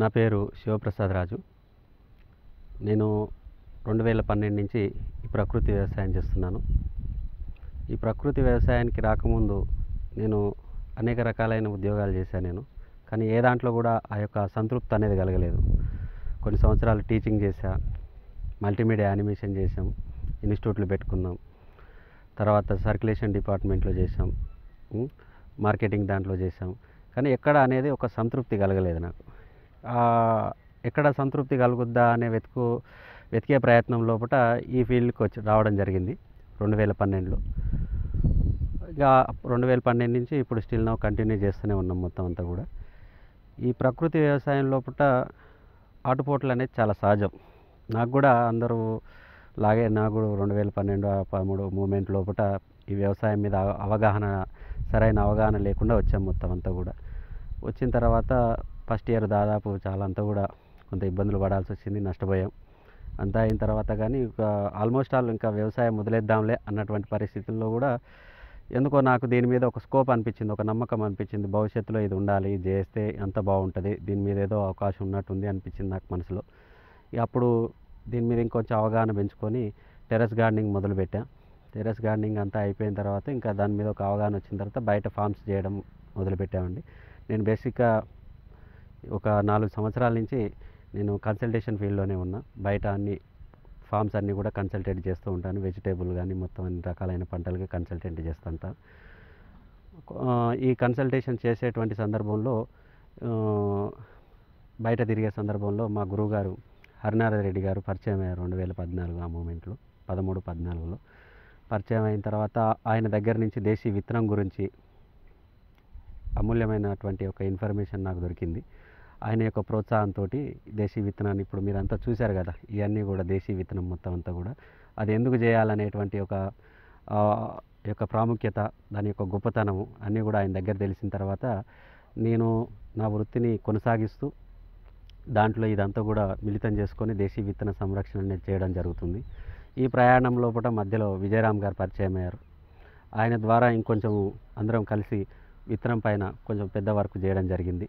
నా పేరు శివప్రసాద్ రాజు. నేను రెండు వేల పన్నెండు నుంచి ఈ ప్రకృతి వ్యవసాయం చేస్తున్నాను. ఈ ప్రకృతి వ్యవసాయానికి రాకముందు నేను అనేక రకాలైన ఉద్యోగాలు చేశాను నేను. కానీ ఏ దాంట్లో కూడా ఆ యొక్క సంతృప్తి అనేది కలగలేదు. కొన్ని సంవత్సరాలు టీచింగ్ చేశా మల్టీమీడియా యానిమేషన్ చేసాం ఇన్స్టిట్యూట్లు పెట్టుకున్నాం. తర్వాత సర్క్యులేషన్ డిపార్ట్మెంట్లో చేసాం మార్కెటింగ్ దాంట్లో చేసాం కానీ ఎక్కడ అనేది ఒక సంతృప్తి కలగలేదు నాకు. ఎక్కడ సంతృప్తి కలుగుద్దా అనే వెతుకు వెతికే ప్రయత్నం లోపల ఈ ఫీల్డ్కి వచ్చి రావడం జరిగింది రెండు వేల పన్నెండులో. ఇక రెండు వేల పన్నెండు నుంచి ఇప్పుడు స్టిల్ నౌ కంటిన్యూ చేస్తూనే ఉన్నాం మొత్తం అంతా కూడా. ఈ ప్రకృతి వ్యవసాయం లోపల ఆటుపోట్లు అనేది చాలా సహజం. నాకు కూడా అందరూ లాగే నాకు కూడా రెండు వేల పన్నెండు పదమూడు మూమెంట్ లోపల ఈ వ్యవసాయం మీద అవగాహన సరైన అవగాహన లేకుండా వచ్చాం మొత్తం అంతా కూడా. వచ్చిన తర్వాత ఫస్ట్ ఇయర్ దాదాపు చాలా అంతా కూడా కొంత ఇబ్బందులు పడాల్సి వచ్చింది నష్టపోయాం. అంతా అయిన తర్వాత కానీ ఒక ఆల్మోస్ట్ ఆల్ ఇంకా వ్యవసాయం వదిలేద్దాంలే అన్నటువంటి పరిస్థితుల్లో కూడా ఎందుకో నాకు దీని మీద ఒక స్కోప్ అనిపించింది ఒక నమ్మకం అనిపించింది. భవిష్యత్తులో ఇది ఉండాలి చేస్తే ఎంత బాగుంటుంది దీని మీద ఏదో అవకాశం ఉన్నట్టుంది అనిపించింది నాకు మనసులో. అప్పుడు దీని మీద ఇంకొంచెం అవగాహన పెంచుకొని టెర్రస్ గార్డెనింగ్ మొదలుపెట్టా. టెర్రస్ గార్డెనింగ్ అంతా అయిపోయిన తర్వాత ఇంకా దాని మీద ఒక అవగాహన వచ్చిన తర్వాత బయట ఫార్మ్స్ చేయడం మొదలుపెట్టామండి. నేను బేసిక్గా ఒక నాలుగు సంవత్సరాల నుంచి నేను కన్సల్టేషన్ ఫీల్డ్లోనే ఉన్నా. బయట అన్ని ఫార్మ్స్ అన్నీ కూడా కన్సల్టేట్ చేస్తూ ఉంటాను. వెజిటేబుల్ కానీ మొత్తం అన్ని రకాలైన పంటలకి కన్సల్టెంట్ చేస్తుంటా. ఈ కన్సల్టేషన్ చేసేటువంటి సందర్భంలో బయట తిరిగే సందర్భంలో మా గురువుగారు హరినారాయణ రెడ్డి గారు పరిచయం అయ్యారు రెండు వేల పద్నాలుగు ఆ మూమెంట్లో పదమూడు పద్నాలుగులో. పరిచయం అయిన తర్వాత ఆయన దగ్గర నుంచి దేశీ విత్తనం గురించి అమూల్యమైనటువంటి ఒక ఇన్ఫర్మేషన్ నాకు దొరికింది. ఆయన యొక్క ప్రోత్సాహంతో దేశీ విత్తనాన్ని ఇప్పుడు మీరంతా చూశారు కదా ఇవన్నీ కూడా దేశీ విత్తనం మొత్తం అంతా కూడా. అది ఎందుకు చేయాలనేటువంటి ఒక యొక్క ప్రాముఖ్యత దాని యొక్క గొప్పతనము అన్నీ కూడా ఆయన దగ్గర తెలిసిన తర్వాత నేను నా వృత్తిని కొనసాగిస్తూ దాంట్లో ఇదంతా కూడా మిళితం చేసుకొని దేశీ విత్తన సంరక్షణ అనేది చేయడం జరుగుతుంది. ఈ ప్రయాణం లోపల మధ్యలో విజయరామ్ గారు పరిచయం అయ్యారు. ఆయన ద్వారా ఇంకొంచెం అందరం కలిసి విత్తనం పైన కొంచెం పెద్ద వర్క్ చేయడం జరిగింది.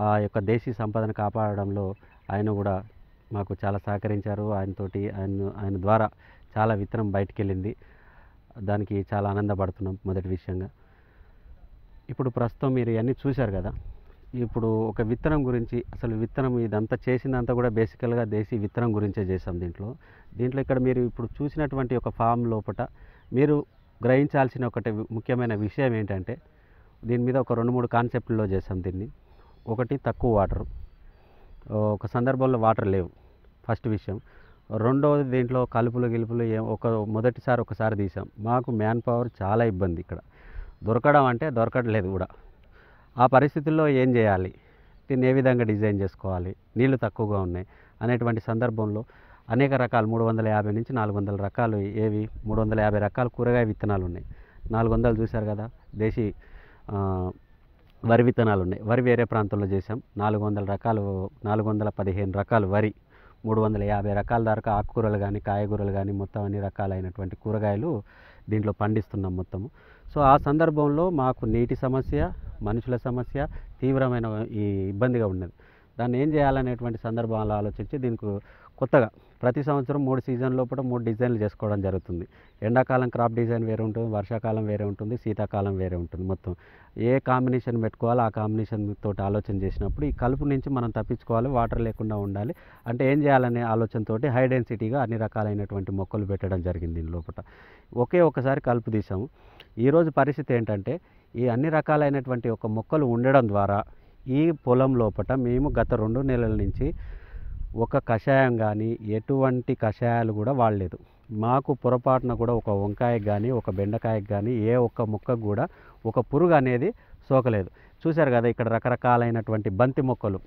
ఆ యొక్క దేశీ సంపదను కాపాడడంలో ఆయన కూడా మాకు చాలా సహకరించారు. ఆయనతోటి ఆయన ఆయన ద్వారా చాలా విత్తనం బయటికి వెళ్ళింది దానికి చాలా ఆనందపడుతున్నాం మొదటి విషయంగా. ఇప్పుడు ప్రస్తుతం మీరు ఇవన్నీ చూశారు కదా? ఇప్పుడు ఒక విత్తనం గురించి అసలు విత్తనం ఇదంతా చేసిందంతా కూడా బేసికల్గా దేశీ విత్తనం గురించే చేసాం దీంట్లో. దీంట్లో ఇక్కడ మీరు ఇప్పుడు చూసినటువంటి ఒక ఫామ్ లోపల మీరు గ్రహించాల్సిన ఒకటి ముఖ్యమైన విషయం ఏంటంటే దీని మీద ఒక రెండు మూడు కాన్సెప్ట్లో చేసాం దీన్ని. ఒకటి తక్కువ వాటర్. ఒక సందర్భంలో వాటర్ లేవు. ఫస్ట్ విషయం. రెండవది దీంట్లో కలుపులు గిలుపులు ఏం ఒక మొదటిసారి ఒకసారి తీసాం. మాకు మ్యాన్ పవర్ చాలా ఇబ్బంది ఇక్కడ. దొరకడం అంటే దొరకట్లేదు కూడా. ఆ పరిస్థితుల్లో ఏం చేయాలి? దీన్ని ఏ విధంగా డిజైన్ చేసుకోవాలి? నీళ్ళు తక్కువగా ఉన్నాయి అనేటువంటి సందర్భంలో అనేక రకాలు మూడు వందల యాభై నుంచి నాలుగు వందల రకాలు ఏవి మూడు వందల యాభై రకాల కూరగాయ విత్తనాలు ఉన్నాయి. నాలుగు వందలు చూశారు కదా దేశీ వరి విత్తనాలు ఉన్నాయి. వరి వేరే ప్రాంతంలో చేసాం నాలుగు వందల రకాలు నాలుగు వందల పదిహేను రకాలు వరి మూడు వందల యాభై రకాల దాకా ఆకుకూరలు కానీ కాయగూరలు కానీ మొత్తం అన్ని రకాలైనటువంటి కూరగాయలు దీంట్లో పండిస్తున్నాం మొత్తము. సో ఆ సందర్భంలో మాకు నీటి సమస్య మనుషుల సమస్య తీవ్రమైన ఈ ఇబ్బందిగా ఉన్నది. దాన్ని ఏం చేయాలనేటువంటి సందర్భాలు ఆలోచించి దీనికి కొత్తగా ప్రతి సంవత్సరం మూడు సీజన్ లోపల మూడు డిజైన్లు చేసుకోవడం జరుగుతుంది. ఎండాకాలం క్రాప్ డిజైన్ వేరే ఉంటుంది వర్షాకాలం వేరే ఉంటుంది శీతాకాలం వేరే ఉంటుంది మొత్తం. ఏ కాంబినేషన్ పెట్టుకోవాలో ఆ కాంబినేషన్ తోటి ఆలోచన చేసినప్పుడు ఈ కలుపు నుంచి మనం తప్పించుకోవాలి వాటర్ లేకుండా ఉండాలి. అంటే ఏం చేయాలనే ఆలోచనతోటి హై డెన్సిటీగా అన్ని రకాలైనటువంటి మొక్కలు పెట్టడం జరిగింది దీని లోపల. ఒకే ఒకసారి కలుపు తీసాము ఈరోజు పరిస్థితి ఏంటంటే ఈ అన్ని రకాలైనటువంటి ఒక మొక్కలు ఉండడం ద్వారా ఈ పొలం లోపల మేము గత రెండు నెలల నుంచి ఒక కషాయం కానీ ఎటువంటి కషాయాలు కూడా వాడలేదు. మాకు పొరపాటున కూడా ఒక వంకాయకు కానీ ఒక బెండకాయకు కానీ ఏ ఒక్క మొక్కకు కూడా ఒక పురుగు అనేది సోకలేదు. చూశారు కదా ఇక్కడ రకరకాలైనటువంటి బంతి మొక్కలు.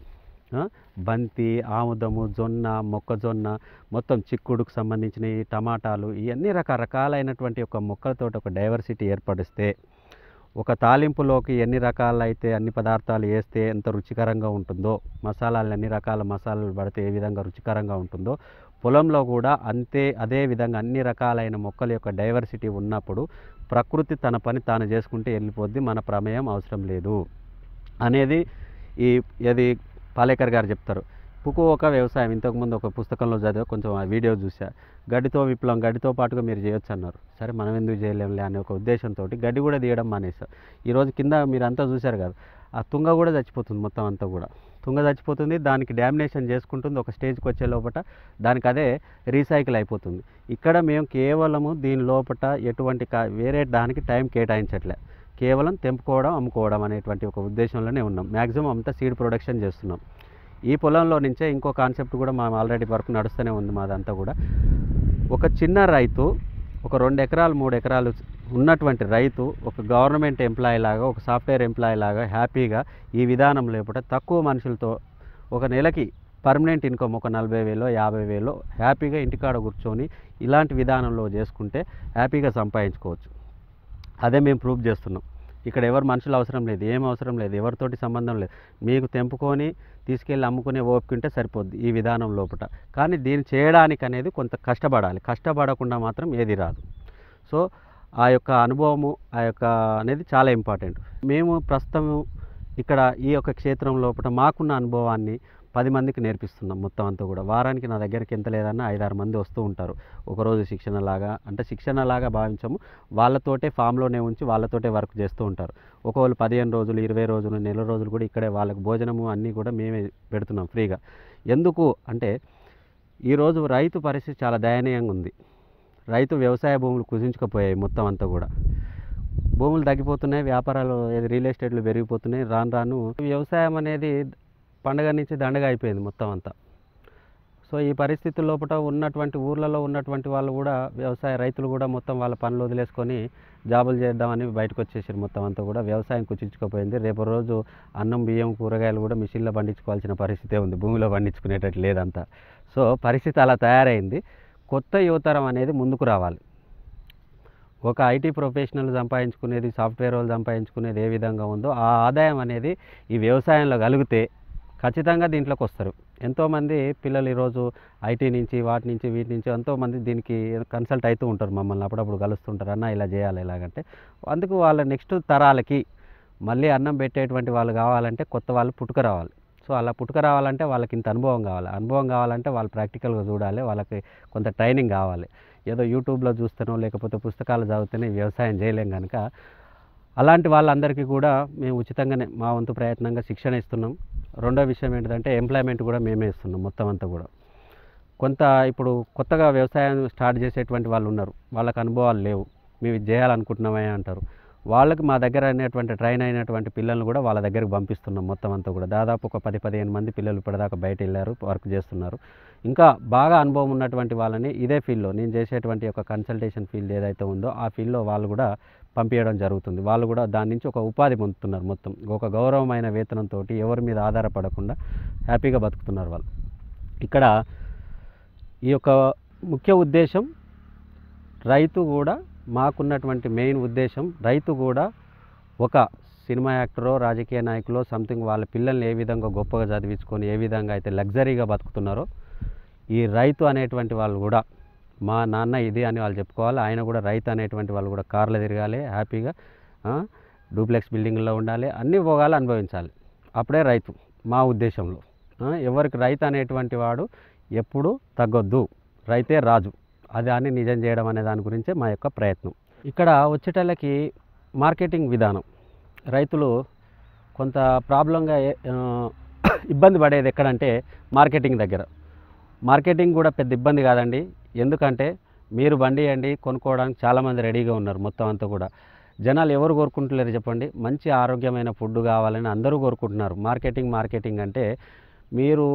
బంతి ఆముదము జొన్న మొక్కజొన్న మొత్తం చిక్కుడుకు సంబంధించిన టమాటాలు ఇవన్నీ రకరకాలైనటువంటి ఒక మొక్కలతో ఒక డైవర్సిటీ ఏర్పడిస్తే ఒక తాలింపులోకి ఎన్ని రకాలైతే అన్ని పదార్థాలు వేస్తే ఎంత రుచికరంగా ఉంటుందో మసాలాలు అన్ని రకాల మసాలాలు పడితే ఏ విధంగా రుచికరంగా ఉంటుందో పొలంలో కూడా అంతే అదే విధంగా అన్ని రకాలైన మొక్కల యొక్క డైవర్సిటీ ఉన్నప్పుడు ప్రకృతి తన పని తాను చేసుకుంటే వెళ్ళిపోద్ది మన ప్రమేయం అవసరం లేదు. అనేది ఈ అది పాలేకర్ గారు చెప్తారు. పుకువోక వ్యవసాయం. ఇంతకుముందు ఒక పుస్తకంలో చదివా కొంచెం ఆ వీడియో చూసా గడ్డితో విప్లవం గడ్డితో పాటుగా మీరు చేయొచ్చు అన్నారు. సరే మనం ఎందుకు చేయలేంలే అనే ఒక ఉద్దేశంతో గడ్డి కూడా తీయడం మానేసా ఈరోజు కింద మీరు అంతా చూశారు కదా ఆ తుంగ కూడా చచ్చిపోతుంది మొత్తం అంతా కూడా. తుంగ చచ్చిపోతుంది దానికి డామినేషన్ చేసుకుంటుంది ఒక స్టేజ్కి వచ్చే లోపల దానికి అదే రీసైకిల్ అయిపోతుంది. ఇక్కడ మేము కేవలము దీని లోపల ఎటువంటి కా- వేరే దానికి టైం కేటాయించట్లే. కేవలం తెంపుకోవడం అమ్ముకోవడం అనేటువంటి ఒక ఉద్దేశంలోనే ఉన్నాం. మ్యాక్సిమం అంతా సీడ్ ప్రొడక్షన్ చేస్తున్నాం. ఈ పొలంలో నుంచే ఇంకో కాన్సెప్ట్ కూడా మా ఆల్రెడీ వర్క్ నడుస్తూనే ఉంది మాదంతా కూడా. ఒక చిన్న రైతు ఒక రెండు ఎకరాలు మూడు ఎకరాలు ఉన్నటువంటి రైతు ఒక గవర్నమెంట్ ఎంప్లాయీ లాగా ఒక సాఫ్ట్వేర్ ఎంప్లాయీ లాగా హ్యాపీగా ఈ విధానం లేకుండా తక్కువ మనుషులతో ఒక నెలకి పర్మనెంట్ ఇన్కమ్ ఒక నలభై వేలో యాభై వేలో హ్యాపీగా ఇంటికాడ కూర్చొని ఇలాంటి విధానంలో చేసుకుంటే హ్యాపీగా సంపాదించుకోవచ్చు. అదే మేము ప్రూవ్ చేస్తున్నాం. ఇక్కడ ఎవరు మనుషులు అవసరం లేదు ఏం అవసరం లేదు ఎవరితోటి సంబంధం లేదు. మీకు తెంపుకొని తీసుకెళ్ళి అమ్ముకునే ఓపుకుంటే సరిపోద్ది ఈ విధానం లోపల కానీ దీన్ని చేయడానికి అనేది కొంత కష్టపడాలి. కష్టపడకుండా మాత్రం ఏది రాదు. సో ఆ యొక్క అనుభవము ఆ యొక్క అనేది చాలా ఇంపార్టెంట్. మేము ప్రస్తుతం ఇక్కడ ఈ యొక్క క్షేత్రం లోపల మాకున్న అనుభవాన్ని పది మందికి నేర్పిస్తున్నాం మొత్తం అంతా కూడా. వారానికి నా దగ్గరికి ఎంత లేదన్నా ఐదారు మంది వస్తూ ఉంటారు. ఒకరోజు శిక్షణ లాగా అంటే శిక్షణ లాగా భావించము. వాళ్ళతోటే ఫామ్లోనే ఉంచి వాళ్ళతోటే వర్క్ చేస్తూ ఉంటారు. ఒకవేళ పదిహేను రోజులు ఇరవై రోజులు నెల రోజులు కూడా ఇక్కడే వాళ్ళకి భోజనము అన్నీ కూడా మేమే పెడుతున్నాం ఫ్రీగా. ఎందుకు అంటే ఈరోజు రైతు పరిస్థితి చాలా దయనీయంగా ఉంది. రైతు వ్యవసాయ భూములు కుదించుకుపోయాయి మొత్తం అంతా కూడా. భూములు తగ్గిపోతున్నాయి వ్యాపారాలు ఏది రియల్ ఎస్టేట్లు పెరిగిపోతున్నాయి రాను రాను. వ్యవసాయం అనేది పండగ నుంచి దండగా అయిపోయింది మొత్తం అంతా. సో ఈ పరిస్థితి లోపల ఉన్నటువంటి ఊర్లలో ఉన్నటువంటి వాళ్ళు కూడా వ్యవసాయ రైతులు కూడా మొత్తం వాళ్ళ పనులు వదిలేసుకొని జాబులు చేద్దామని బయటకు వచ్చేసారు మొత్తం అంతా కూడా. వ్యవసాయం కుచించుకోపోయింది. రేపు రోజు అన్నం బియ్యం కూరగాయలు కూడా మిషన్లో పండించుకోవాల్సిన పరిస్థితే ఉంది. భూమిలో పండించుకునేటట్టు లేదంతా. సో పరిస్థితి అలా తయారైంది. కొత్త యువతరం అనేది ముందుకు రావాలి. ఒక ఐటీ ప్రొఫెషనల్ సంపాదించుకునేది సాఫ్ట్వేర్ వాళ్ళు సంపాదించుకునేది ఏ విధంగా ఉందో ఆ ఆదాయం అనేది ఈ వ్యవసాయంలో కలిగితే ఖచ్చితంగా దీంట్లోకి వస్తారు. ఎంతోమంది పిల్లలు ఈరోజు ఐటీ నుంచి వాటి నుంచి వీటి నుంచి ఎంతోమంది దీనికి కన్సల్ట్ అవుతూ ఉంటారు మమ్మల్ని. అప్పుడప్పుడు కలుస్తుంటారు. అన్న ఇలా చేయాలి ఇలాగంటే అందుకు వాళ్ళ నెక్స్ట్ తరాలకి మళ్ళీ అన్నం పెట్టేటువంటి వాళ్ళు కావాలంటే కొత్త వాళ్ళు పుట్టుక రావాలి. సో అలా పుట్టుక రావాలంటే వాళ్ళకి ఇంత అనుభవం కావాలి. అనుభవం కావాలంటే వాళ్ళు ప్రాక్టికల్గా చూడాలి. వాళ్ళకి కొంత ట్రైనింగ్ కావాలి. ఏదో యూట్యూబ్లో చూస్తానో లేకపోతే పుస్తకాలు చదివితేనే వ్యవసాయం చేయలేం కనుక అలాంటి వాళ్ళందరికీ కూడా మేము ఉచితంగానే మా వంతు ప్రయత్నంగా శిక్షణ ఇస్తున్నాం. రెండో విషయం ఏంటంటే ఎంప్లాయ్మెంట్ కూడా మేమే ఇస్తున్నాం మొత్తం అంతా కూడా. కొంత ఇప్పుడు కొత్తగా వ్యవసాయం స్టార్ట్ చేసేటువంటి వాళ్ళు ఉన్నారు వాళ్ళకి అనుభవాలు లేవు. మేము ఇది చేయాలనుకుంటున్నామే అంటారు. వాళ్ళకి మా దగ్గర అయినటువంటి ట్రైన్ అయినటువంటి పిల్లల్ని కూడా వాళ్ళ దగ్గరికి పంపిస్తున్నాం మొత్తం అంతా కూడా. దాదాపు ఒక పది పదిహేను మంది పిల్లలు ఇప్పటిదాకా బయట వెళ్ళారు వర్క్ చేస్తున్నారు. ఇంకా బాగా అనుభవం ఉన్నటువంటి వాళ్ళని ఇదే ఫీల్డ్లో నేను చేసేటువంటి ఒక కన్సల్టేషన్ ఫీల్డ్ ఏదైతే ఉందో ఆ ఫీల్డ్లో వాళ్ళు కూడా పంపించడం జరుగుతుంది. వాళ్ళు కూడా దాని నుంచి ఒక ఉపాధి పొందుతున్నారు మొత్తం. ఒక గౌరవమైన వేతనంతో ఎవరి మీద ఆధారపడకుండా హ్యాపీగా బతుకుతున్నారు వాళ్ళు. ఇక్కడ ఈ యొక్క ముఖ్య ఉద్దేశం రైతు కూడా మాకున్నటువంటి మెయిన్ ఉద్దేశం రైతు కూడా ఒక సినిమా యాక్టరో రాజకీయ నాయకులో సంథింగ్ వాళ్ళ పిల్లల్ని ఏ విధంగా గొప్పగా చదివించుకొని ఏ విధంగా అయితే లగ్జరీగా బతుకుతున్నారో ఈ రైతు అనేటువంటి వాళ్ళు కూడా మా నాన్న ఇది అని వాళ్ళు చెప్పుకోవాలి ఆయన కూడా రైతు అనేటువంటి వాళ్ళు కూడా కార్లు తిరగాలి హ్యాపీగా డూప్లెక్స్ బిల్డింగ్లో ఉండాలి అన్ని భోగాలు అనుభవించాలి. అప్పుడే రైతు మా ఉద్దేశంలో. ఎవరికి రైతు అనేటువంటి వాడు ఎప్పుడు తగ్గొద్దు. రైతే రాజు. అది నిజం చేయడం అనే దాని గురించే మా యొక్క ప్రయత్నం. ఇక్కడ వచ్చేటళ్ళకి మార్కెటింగ్ విధానం. రైతులు కొంత ప్రాబ్లంగా ఇబ్బంది పడేది ఎక్కడంటే మార్కెటింగ్ దగ్గర. మార్కెటింగ్ కూడా పెద్ద ఇబ్బంది కాదండి. ఎందుకంటే మీరు బండి అండి కొనుక్కోవడానికి చాలామంది రెడీగా ఉన్నారు మొత్తం అంతా కూడా. జనాలు ఎవరు కోరుకుంటలేరు చెప్పండి. మంచి ఆరోగ్యమైన ఫుడ్ కావాలని అందరూ కోరుకుంటున్నారు. మార్కెటింగ్ మార్కెటింగ్ అంటే మీరు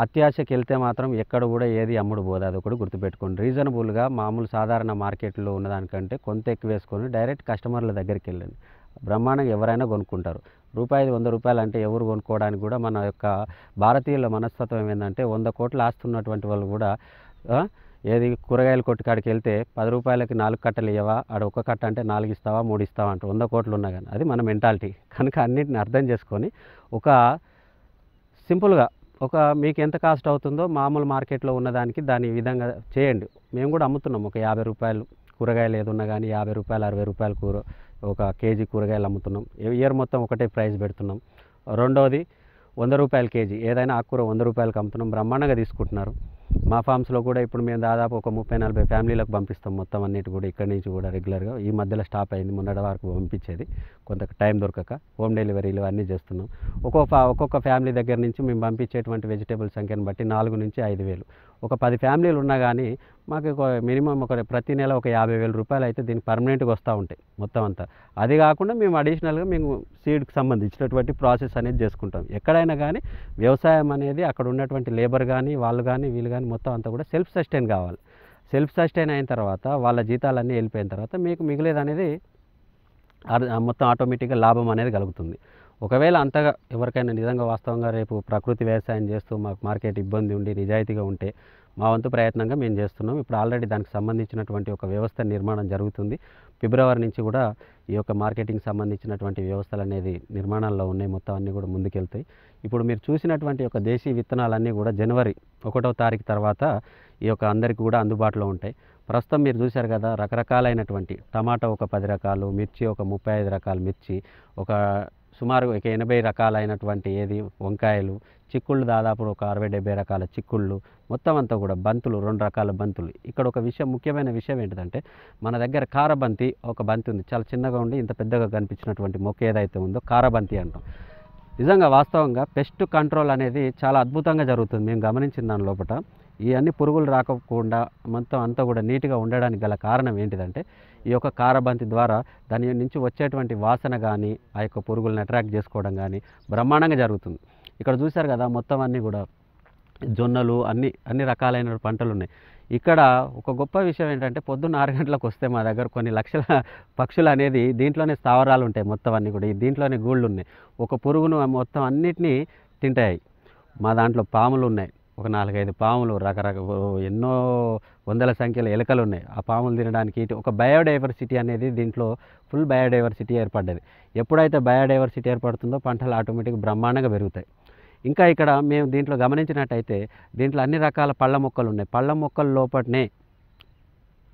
అత్యాశకి వెళ్తే మాత్రం ఎక్కడ కూడా ఏది అమ్ముడు పోదు అది ఒకటి గుర్తుపెట్టుకోండి. రీజనబుల్గా మామూలు సాధారణ మార్కెట్లో ఉన్నదానికంటే కొంత ఎక్కువ వేసుకొని డైరెక్ట్ కస్టమర్ల దగ్గరికి వెళ్ళండి బ్రహ్మాండంగా ఎవరైనా కొనుక్కుంటారు. రూపాయి వంద రూపాయలు అంటే ఎవరు కొనుక్కోవడానికి కూడా మన యొక్క భారతీయుల మనస్తత్వం ఏంటంటే వంద కోట్లు ఆస్తున్నటువంటి వాళ్ళు కూడా ఏది కూరగాయల కొట్టు కాడికి వెళ్తే పది రూపాయలకి నాలుగు కట్టలు ఇవ్వవా ఆడ ఒక కట్ట అంటే నాలుగు ఇస్తావా? మూడు ఇస్తావా? అంటే వంద కోట్లు ఉన్నా కానీ. అది మన మెంటాలిటీ. కనుక అన్నిటిని అర్థం చేసుకొని ఒక సింపుల్గా ఒక మీకు ఎంత కాస్ట్ అవుతుందో మామూలు మార్కెట్లో ఉన్నదానికి దాని విధంగా చేయండి. మేము కూడా అమ్ముతున్నాం. ఒక యాభై రూపాయలు కూరగాయలు ఏదున్నా కానీ యాభై రూపాయలు అరవై రూపాయలు కూర ఒక కేజీ కూరగాయలు అమ్ముతున్నాం. ఇయర్ మొత్తం ఒకటే ప్రైస్ పెడుతున్నాం. రెండవది వంద రూపాయల కేజీ. ఏదైనా ఆకుకూర వంద రూపాయలకు అమ్ముతున్నాం. బ్రహ్మాండంగా తీసుకుంటున్నారు. మా ఫామ్స్లో కూడా ఇప్పుడు మేము దాదాపు ఒక ముప్పై నలభై ఫ్యామిలీలకు పంపిస్తాం. మొత్తం అన్నిటి కూడా ఇక్కడి నుంచి కూడా రెగ్యులర్గా ఈ మధ్యలో స్టాప్ అయింది. మొన్నటి వరకు పంపించేది. కొంత టైం దొరకక హోమ్ డెలివరీలు అన్నీ చేస్తున్నాం. ఒక్కొక్క ఒక్కొక్క ఫ్యామిలీ దగ్గర నుంచి మేము పంపించేటువంటి వెజిటేబుల్ సంఖ్యను బట్టి నాలుగు నుంచి ఐదు వేలు. ఒక పది ఫ్యామిలీలు ఉన్నా కానీ మాకు ఒక మినిమం ఒక ప్రతి నెల ఒక యాభై వేల రూపాయలు అయితే దీనికి పర్మనెంట్గా వస్తూ ఉంటాయి మొత్తం అంతా. అది కాకుండా మేము అడిషనల్గా మేము సీడ్కి సంబంధించినటువంటి ప్రాసెస్ అనేది చేసుకుంటాం. ఎక్కడైనా కానీ వ్యవసాయం అనేది అక్కడ ఉన్నటువంటి లేబర్ కానీ వాళ్ళు కానీ వీళ్ళు కానీ మొత్తం అంతా కూడా సెల్ఫ్ సస్టైన్ కావాలి. సెల్ఫ్ సస్టైన్ అయిన తర్వాత వాళ్ళ జీతాలన్నీ వెళ్ళిపోయిన తర్వాత మీకు మిగిలేదు అనేది మొత్తం ఆటోమేటిక్గా లాభం అనేది కలుగుతుంది. ఒకవేళ అంతగా ఎవరికైనా నిజంగా వాస్తవంగా రేపు ప్రకృతి వ్యవసాయం చేస్తూ మాకు మార్కెట్ ఇబ్బంది ఉండి నిజాయితీగా ఉంటే మా వంతు ప్రయత్నంగా మేము చేస్తున్నాం. ఇప్పుడు ఆల్రెడీ దానికి సంబంధించినటువంటి ఒక వ్యవస్థ నిర్మాణం జరుగుతుంది. ఫిబ్రవరి నుంచి కూడా ఈ యొక్క మార్కెటింగ్ సంబంధించినటువంటి వ్యవస్థలు అనేది నిర్మాణాల్లో ఉన్నాయి. మొత్తం అన్నీ కూడా ముందుకెళ్తాయి. ఇప్పుడు మీరు చూసినటువంటి ఒక దేశీ విత్తనాలన్నీ కూడా జనవరి ఒకటో తారీఖు తర్వాత ఈ యొక్క అందరికీ కూడా అందుబాటులో ఉంటాయి. ప్రస్తుతం మీరు చూశారు కదా రకరకాలైనటువంటి టమాటా ఒక పది రకాలు మిర్చి ఒక ముప్పై ఐదు రకాల మిర్చి ఒక సుమారు ఒక ఎనభై రకాలైనటువంటి ఏది? వంకాయలు చిక్కుళ్ళు దాదాపు ఒక అరవై డెబ్బై రకాల చిక్కుళ్ళు మొత్తం అంతా కూడా బంతులు రెండు రకాల బంతులు. ఇక్కడ ఒక విషయం ముఖ్యమైన విషయం ఏంటంటే మన దగ్గర కారబంతి ఒక బంతి ఉంది. చాలా చిన్నగా ఉండి ఇంత పెద్దగా కనిపించినటువంటి మొక్క ఏదైతే ఉందో కారబంతి అంటాం. నిజంగా వాస్తవంగా పెస్ట్ కంట్రోల్ అనేది చాలా అద్భుతంగా జరుగుతుంది. మేము గమనించిన దాని లోపల ఈ అన్ని పురుగులు రాకపోకుండా మొత్తం అంతా కూడా నీట్గా ఉండడానికి గల కారణం ఏంటిదంటే ఈ యొక్క కారబంతి ద్వారా దాని నుంచి వచ్చేటువంటి వాసన కానీ ఆ యొక్క పురుగులను అట్రాక్ట్ చేసుకోవడం కానీ బ్రహ్మాండంగా జరుగుతుంది. ఇక్కడ చూశారు కదా మొత్తం అన్నీ కూడా జొన్నలు అన్ని అన్ని రకాలైన పంటలు ఉన్నాయి. ఇక్కడ ఒక గొప్ప విషయం ఏంటంటే పొద్దున్న ఆరు గంటలకు వస్తే మా దగ్గర కొన్ని లక్షల పక్షులు అనేది దీంట్లోనే స్థావరాలు ఉంటాయి మొత్తం అన్నీ కూడా. ఈ దీంట్లోనే గూళ్ళు ఉన్నాయి. ఒక పురుగును మొత్తం అన్నిటినీ తింటాయి. మా దాంట్లో పాములు ఉన్నాయి. ఒక నాలుగైదు పాములు రకరకాల ఎన్నో వందల సంఖ్యలో ఎలుకలు ఉన్నాయి. ఆ పాములు తినడానికి ఇటు ఒక బయోడైవర్సిటీ అనేది దీంట్లో ఫుల్ బయోడైవర్సిటీ ఏర్పడ్డది. ఎప్పుడైతే బయోడైవర్సిటీ ఏర్పడుతుందో పంటలు ఆటోమేటిక్ బ్రహ్మాండంగా పెరుగుతాయి. ఇంకా ఇక్కడ మేము దీంట్లో గమనించినట్టయితే దీంట్లో అన్ని రకాల పళ్ళ మొక్కలు ఉన్నాయి. పళ్ళ మొక్కల లోపలనే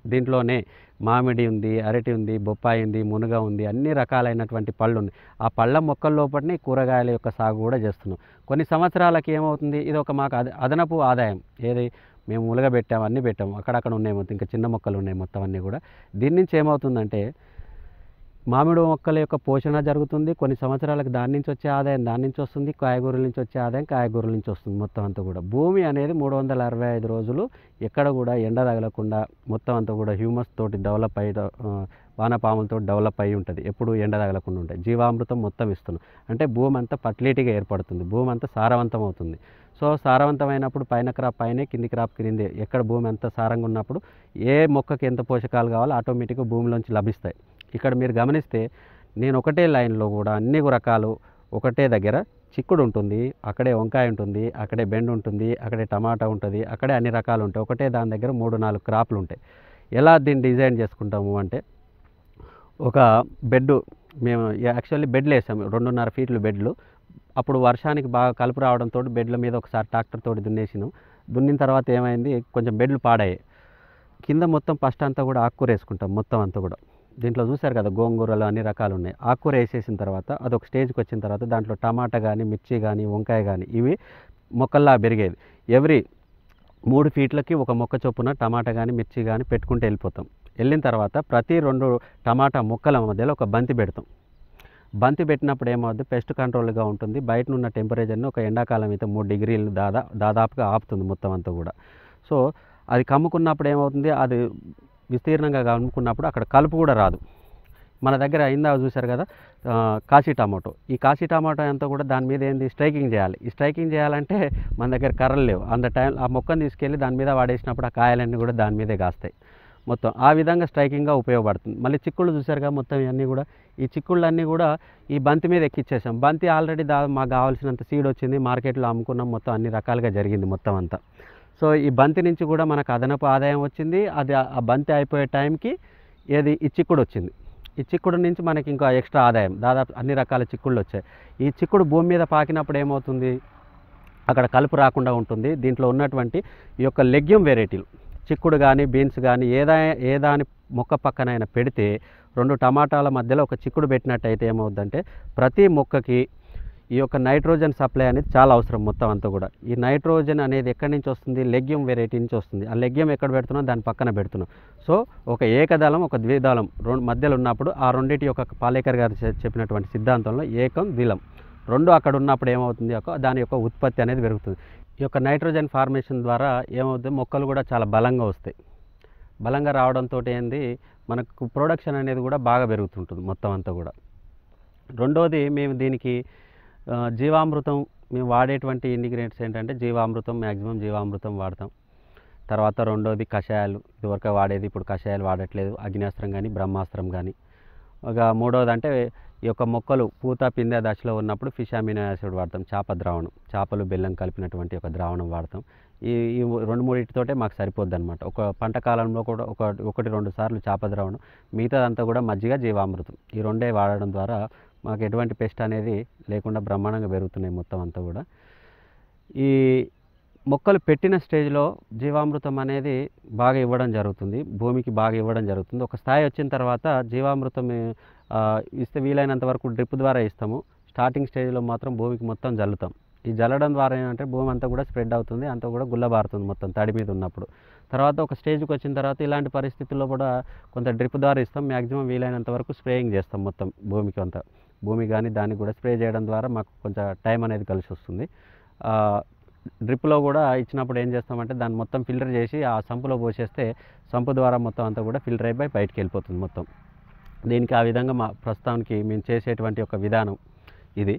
దీంట్లోనే మామిడి ఉంది అరటి ఉంది బొప్పాయి ఉంది మునగ ఉంది అన్ని రకాలైనటువంటి పళ్ళు ఉన్నాయి. ఆ పళ్ళ మొక్కల లోపలనే కూరగాయల యొక్క సాగు కూడా చేస్తున్నాం. కొన్ని సంవత్సరాలకి ఏమవుతుంది? ఇది ఒక మాకు అద అదనపు ఆదాయం. ఏది? మేము ములగ పెట్టాము అన్నీ పెట్టాము అక్కడక్కడ ఉన్నాయి మొత్తం. ఇంకా చిన్న మొక్కలు ఉన్నాయి మొత్తం అన్నీ కూడా. దీని నుంచి ఏమవుతుందంటే మామిడి మొక్కల యొక్క పోషణ జరుగుతుంది. కొన్ని సంవత్సరాలకు దాని నుంచి వచ్చే ఆదాయం దాని నుంచి వస్తుంది. కాయగూరల నుంచి వచ్చే ఆదాయం కాయగూరల నుంచి వస్తుంది మొత్తం అంతా కూడా. భూమి అనేది మూడు వందల అరవై ఐదు రోజులు ఎక్కడ కూడా ఎండ తగలకుండా మొత్తం అంతా కూడా హ్యూమస్ తోటి డెవలప్ అయ్యి వానపాములతో డెవలప్ అయి ఉంటుంది. ఎప్పుడు ఎండ తగలకుండా ఉంటాయి జీవామృతం మొత్తం ఇస్తున్నాం. అంటే భూమి అంతా ఫర్టిలిటీగా ఏర్పడుతుంది. భూమి అంతా సారవంతం అవుతుంది. సో సారవంతమైనప్పుడు పైన క్రాప్ పైనే కింది క్రాప్ క్రిందే ఎక్కడ భూమి అంత సారంగా ఉన్నప్పుడు ఏ మొక్కకి ఎంత పోషకాలు కావాలో ఆటోమేటిక్గా భూమిలోంచి లభిస్తాయి. ఇక్కడ మీరు గమనిస్తే నేను ఒకటే లైన్లో కూడా అన్ని రకాలు ఒకటే దగ్గర చిక్కుడు ఉంటుంది అక్కడే వంకాయ ఉంటుంది అక్కడే బెండ్ ఉంటుంది అక్కడే టమాటా ఉంటుంది అక్కడే అన్ని రకాలు ఉంటాయి. ఒకటే దాని దగ్గర మూడు నాలుగు క్రాప్లు ఉంటాయి. ఎలా దీన్ని డిజైన్ చేసుకుంటాము అంటే ఒక బెడ్ మేము యాక్చువల్లీ బెడ్లు వేసాము రెండున్నర ఫీట్లు బెడ్లు. అప్పుడు వర్షానికి బాగా కలుపు రావడంతో బెడ్ల మీద ఒకసారి ట్రాక్టర్ తోటి దున్నేసినాం. దున్నిన తర్వాత ఏమైంది? కొంచెం బెడ్లు పాడాయి కింద మొత్తం ఫస్ట్ అంతా కూడా ఆకుకూర వేసుకుంటాం మొత్తం అంతా కూడా. దీంట్లో చూశారు కదా గోంగూరలు అన్ని రకాలు ఉన్నాయి. ఆకుకూర వేసేసిన తర్వాత అదొక స్టేజ్కి వచ్చిన తర్వాత దాంట్లో టమాటా కానీ మిర్చి కానీ వంకాయ కానీ ఇవి మొక్కల్లా పెరిగేది ఎవ్రీ మూడు ఫీట్లకి ఒక మొక్క చొప్పున టమాటా కానీ మిర్చి కానీ పెట్టుకుంటూ వెళ్ళిపోతాం. వెళ్ళిన తర్వాత ప్రతి రెండు టమాటా మొక్కల మధ్యలో ఒక బంతి పెడతాం. బంతి పెట్టినప్పుడు ఏమవుద్ది? పెస్ట్ కంట్రోల్గా ఉంటుంది. బయట ఉన్న టెంపరేచర్ని ఒక ఎండాకాలం అయితే మూడు డిగ్రీలు దాదా దాదాపుగా ఆపుతుంది మొత్తం అంతా కూడా. సో అది కమ్ముకున్నప్పుడు ఏమవుతుంది? అది విస్తీర్ణంగా కమ్ముకున్నప్పుడు అక్కడ కలుపు కూడా రాదు. మన దగ్గర అయిందా చూశారు కదా కాశీ టమాటో. ఈ కాశీ టమాటో అంతా కూడా దాని మీద ఏంది? స్ట్రైకింగ్ చేయాలి. ఈ స్ట్రైకింగ్ చేయాలంటే మన దగ్గర కర్రలు లేవు. అంత టైం ఆ మొక్కను తీసుకెళ్ళి దాని మీద వాడేసినప్పుడు ఆ కాయలన్నీ కూడా దాని మీదే కాస్తాయి. మొత్తం ఆ విధంగా స్ట్రైకింగ్గా ఉపయోగపడుతుంది. మళ్ళీ చిక్కుళ్ళు చూసారుగా మొత్తం ఇవన్నీ కూడా. ఈ చిక్కుళ్ళన్నీ కూడా ఈ బంతి మీద ఎక్కిచ్చేసాం. బంతి ఆల్రెడీ దా మాకు కావాల్సినంత సీడ్ వచ్చింది. మార్కెట్లో అమ్ముకున్నాం. మొత్తం అన్ని రకాలుగా జరిగింది మొత్తం అంతా. సో ఈ బంతి నుంచి కూడా మనకు అదనపు ఆదాయం వచ్చింది. అది ఆ- బంతి అయిపోయే టైంకి ఏది ఈ చిక్కుడు వచ్చింది. ఈ చిక్కుడు నుంచి మనకి ఇంకా ఎక్స్ట్రా ఆదాయం. దాదాపు అన్ని రకాల చిక్కుళ్ళు వచ్చాయి. ఈ చిక్కుడు భూమి మీద పాకినప్పుడు ఏమవుతుంది? అక్కడ కలుపు రాకుండా ఉంటుంది. దీంట్లో ఉన్నటువంటి ఈ యొక్క లెగ్యూమ్ వెరైటీలు చిక్కుడు కానీ బీన్స్ కానీ ఏదా ఏ దాని మొక్క పక్కనైనా పెడితే రెండు టమాటాల మధ్యలో ఒక చిక్కుడు పెట్టినట్టయితే ఏమవుద్దంటే ప్రతి మొక్కకి ఈ యొక్క నైట్రోజన్ సప్లై అనేది చాలా అవసరం మొత్తం అంతా కూడా. ఈ నైట్రోజన్ అనేది ఎక్కడి నుంచి వస్తుంది? లెగ్యం వెరైటీ నుంచి వస్తుంది. ఆ లెగ్యం ఎక్కడ పెడుతున్నాం? దాని పక్కన పెడుతున్నాం. సో ఒక ఏకదళం ఒక ద్విదళం రెండు మధ్యలో ఉన్నప్పుడు ఆ రెండింటి యొక్క పాలేకర్ గారు చెప్పినటువంటి సిద్ధాంతంలో ఏకం ద్విలం రెండు అక్కడ ఉన్నప్పుడు ఏమవుతుంది? ఒక దాని యొక్క ఉత్పత్తి అనేది పెరుగుతుంది. ఈ యొక్క నైట్రోజన్ ఫార్మేషన్ ద్వారా ఏమవుతుంది? మొక్కలు కూడా చాలా బలంగా వస్తాయి. బలంగా రావడంతో ఏంది? మనకు ప్రొడక్షన్ అనేది కూడా బాగా పెరుగుతుంటుంది మొత్తం అంతా కూడా. రెండోది మేము దీనికి జీవామృతం మేము వాడేటువంటి ఇండిగ్రియంట్స్ ఏంటంటే జీవామృతం మ్యాక్సిమం జీవామృతం వాడతాం. తర్వాత రెండోది కషాయాలు. ఇదివరకు వాడేది ఇప్పుడు కషాయాలు వాడట్లేదు. అగ్నియాస్త్రం కానీ బ్రహ్మాస్త్రం కానీ ఒక మూడోది అంటే ఈ యొక్క మొక్కలు పూత పిందె దశలో ఉన్నప్పుడు ఫిషామినో యాసిడ్ వాడతాం చేప ద్రావణం. చేపలు బెల్లం కలిపినటువంటి ఒక ద్రావణం వాడతాం. ఈ ఈ రెండు మూడింటితోటే మాకు సరిపోద్ది అనమాట ఒక పంట కాలంలో కూడా ఒక ఒకటి రెండు సార్లు చేపద్రావణం మిగతాదంతా కూడా మజ్జిగ జీవామృతం. ఈ రెండే వాడడం ద్వారా మాకు ఎటువంటి పెస్ట్ అనేది లేకుండా బ్రహ్మాండంగా పెరుగుతున్నాయి మొత్తం అంతా కూడా. ఈ మొక్కలు పెట్టిన స్టేజ్లో జీవామృతం అనేది బాగా ఇవ్వడం జరుగుతుంది. భూమికి బాగా ఇవ్వడం జరుగుతుంది. ఒక స్థాయి వచ్చిన తర్వాత జీవామృతం ఇస్తే వీలైనంత వరకు డ్రిప్ ద్వారా ఇస్తాము. స్టార్టింగ్ స్టేజ్లో మాత్రం భూమికి మొత్తం జల్లుతాం. ఈ జల్లడం ద్వారా ఏంటంటే భూమి అంతా కూడా స్ప్రెడ్ అవుతుంది అంతా కూడా గుల్లబారుతుంది మొత్తం తడి మీద ఉన్నప్పుడు. తర్వాత ఒక స్టేజ్కి వచ్చిన తర్వాత ఇలాంటి పరిస్థితుల్లో కూడా కొంత డ్రిప్ ద్వారా ఇస్తాం మ్యాక్సిమం వీలైనంత వరకు స్ప్రేయింగ్ చేస్తాం మొత్తం భూమికి అంతా. భూమి కానీ దానికి కూడా స్ప్రే చేయడం ద్వారా మాకు కొంచెం టైం అనేది కలిసి వస్తుంది. డ్రిప్లో కూడా ఇచ్చినప్పుడు ఏం చేస్తామంటే దాన్ని మొత్తం ఫిల్టర్ చేసి ఆ సంపులో పోసేస్తే సంపు ద్వారా మొత్తం అంతా కూడా ఫిల్టర్ అయిపోయి బయటికి వెళ్ళిపోతుంది మొత్తం. దీనికి ఆ విధంగా మా ప్రస్తుతానికి మేము చేసేటువంటి ఒక విధానం ఇది.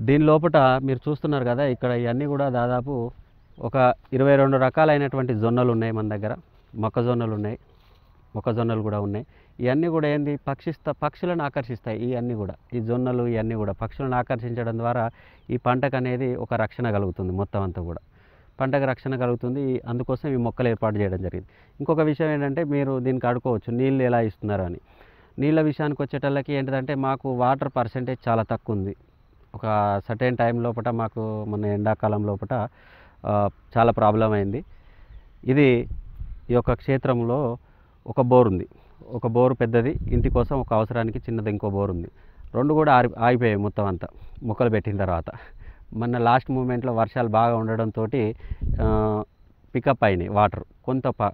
దీని లోపల మీరు చూస్తున్నారు కదా ఇక్కడ ఇవన్నీ కూడా దాదాపు ఒక ఇరవై రెండు రకాలైనటువంటి జొన్నలు ఉన్నాయి మన దగ్గర. మొక్కజొన్నలు ఉన్నాయి. మొక్కజొన్నలు కూడా ఉన్నాయి. ఇవన్నీ కూడా ఏంది? పక్షిస్త పక్షులను ఆకర్షిస్తాయి ఇవన్నీ కూడా. ఈ జొన్నలు ఇవన్నీ కూడా. పక్షులను ఆకర్షించడం ద్వారా ఈ పంటకు అనేది ఒక రక్షణ కలుగుతుంది మొత్తం అంతా కూడా. పంటకు రక్షణ కలుగుతుంది. అందుకోసం ఈ మొక్కలు ఏర్పాటు చేయడం జరిగింది. ఇంకొక విషయం ఏంటంటే మీరు దీనికి అడుకోవచ్చు నీళ్ళు ఎలా ఇస్తున్నారు అని. నీళ్ళ విషయానికి వచ్చేటల్లకి ఏంటిదంటే మాకు వాటర్ పర్సెంటేజ్ చాలా తక్కువ ఉంది. ఒక సర్టెన్ టైం లోపల మాకు మన ఎండాకాలం లోపల చాలా ప్రాబ్లం అయింది. ఇది ఈ యొక్క క్షేత్రంలో ఒక బోర్ ఉంది. ఒక బోరు పెద్దది ఇంటి కోసం ఒక అవసరానికి చిన్నది ఇంకో బోర్ ఉంది. రెండు కూడా ఆరి ఆగిపోయాయి మొత్తం అంతా మొక్కలు పెట్టిన తర్వాత. మొన్న లాస్ట్ మూమెంట్లో వర్షాలు బాగా ఉండడంతో పికప్ అయినాయి వాటర్ కొంత ప